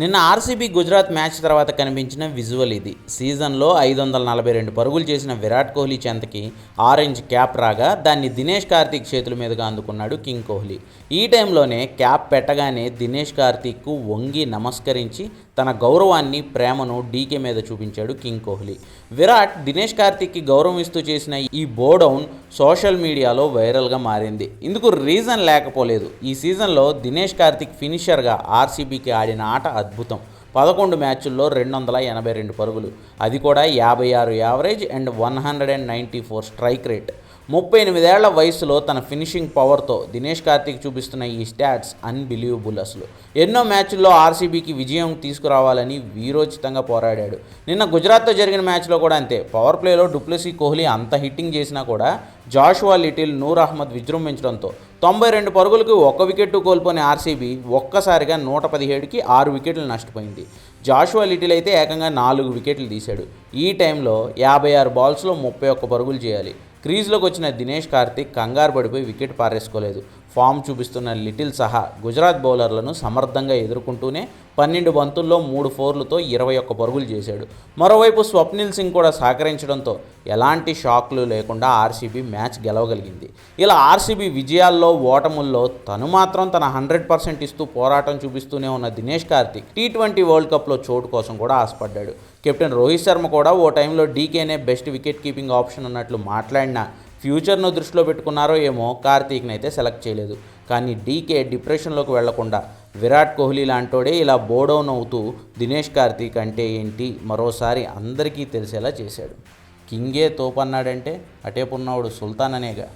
నిన్న RCB Gujarat match తర్వాత కనిపించిన విజువల్ ఇది. సీజన్లో ఐదు వందల నలభై రెండు పరుగులు చేసిన విరాట్ కోహ్లీ చెంతకి ఆరెంజ్ క్యాప్ రాగా దాన్ని దినేష్ కార్తీక్ చేతుల మీదుగా అందుకున్నాడు కింగ్ కోహ్లీ. ఈ టైంలోనే క్యాప్ పెట్టగానే దినేష్ కార్తీక్కు వంగి నమస్కరించి తన గౌరవాన్ని ప్రేమను డీకే మీద చూపించాడు కింగ్ కోహ్లీ. విరాట్ దినేష్ కార్తీక్కి గౌరవం ఇస్తూ చేసిన ఈ బోడౌన్ సోషల్ మీడియాలో వైరల్గా మారింది. ఇందుకు రీజన్ లేకపోలేదు. ఈ సీజన్లో దినేష్ కార్తిక్ ఫినిషర్గా ఆర్సీబీకి ఆడిన ఆట అద్భుతం. పదకొండు మ్యాచుల్లో రెండు వందల ఎనభై రెండు పరుగులు. అది కూడా యాభై ఆరు average and one hundred and ninety four strike rate. ముప్పై ఎనిమిదేళ్ళ వయసులో తన ఫినిషింగ్ పవర్తో దినేష్ కార్తిక్ చూపిస్తున్న ఈ స్టాట్స్ అన్బిలీవబుల్ అసలు. ఎన్నో మ్యాచ్ల్లో ఆర్సీబీకి విజయం తీసుకురావాలని వీరోచితంగా పోరాడాడు. నిన్న గుజరాత్తో జరిగిన మ్యాచ్లో కూడా అంతే. పవర్ ప్లేలో డూప్లెసీ కోహ్లీ అంత హిట్టింగ్ చేసినా కూడా జాషువా లిటిల్ నూర్ అహ్మద్ విజృంభించడంతో తొంభై రెండు పరుగులకు ఒక్క వికెట్ కోల్పోయిన ఆర్సీబీ ఒక్కసారిగా నూట పదిహేడుకి ఆరు వికెట్లు నష్టపోయింది. జాషువా లిటిల్ అయితే ఏకంగా నాలుగు వికెట్లు తీశాడు. ఈ టైంలో యాభై ఆరు బాల్స్లో ముప్పై ఒక్క పరుగులు చేయాలి. క్రీజ్లోకి వచ్చిన దినేష్ కార్తిక్ కంగారు పడిపోయి వికెట్ పారేసుకోలేదు. ఫామ్ చూపిస్తున్న లిటిల్ సహా గుజరాత్ బౌలర్లను సమర్థంగా ఎదుర్కొంటూనే పన్నెండు బంతుల్లో మూడు ఫోర్లతో ఇరవై ఒక్క పరుగులు చేశాడు. మరోవైపు స్వప్నిల్ సింగ్ కూడా సహకరించడంతో ఎలాంటి షాక్లు లేకుండా ఆర్సీబీ మ్యాచ్ గెలవగలిగింది. ఇలా ఆర్సీబీ విజయాల్లో ఓటముల్లో తను మాత్రం తన హండ్రెడ్ పర్సెంట్ ఇస్తూ పోరాటం చూపిస్తూనే ఉన్న Dinesh Karthik T twenty world కప్లో చోటు కోసం కూడా ఆశపడ్డాడు. కెప్టెన్ రోహిత్ శర్మ కూడా ఓ టైంలో డీకేనే బెస్ట్ వికెట్ కీపింగ్ ఆప్షన్ అన్నట్లు మాట్లాడినా ఫ్యూచర్ను దృష్టిలో పెట్టుకున్నారో ఏమో కార్తీక్ని అయితే సెలెక్ట్ చేయలేదు. కానీ డీకే డిప్రెషన్లోకి వెళ్ళకుండా విరాట్ కోహ్లీ లాంటోడే ఇలా బోడౌన్ అవుతూ దినేష్ కార్తీక్ అంటే ఏంటి మరోసారి అందరికీ తెలిసేలా చేశాడు. కింగే తోపన్నాడంటే అటేపున్నవాడు సుల్తాన్ అనేగా.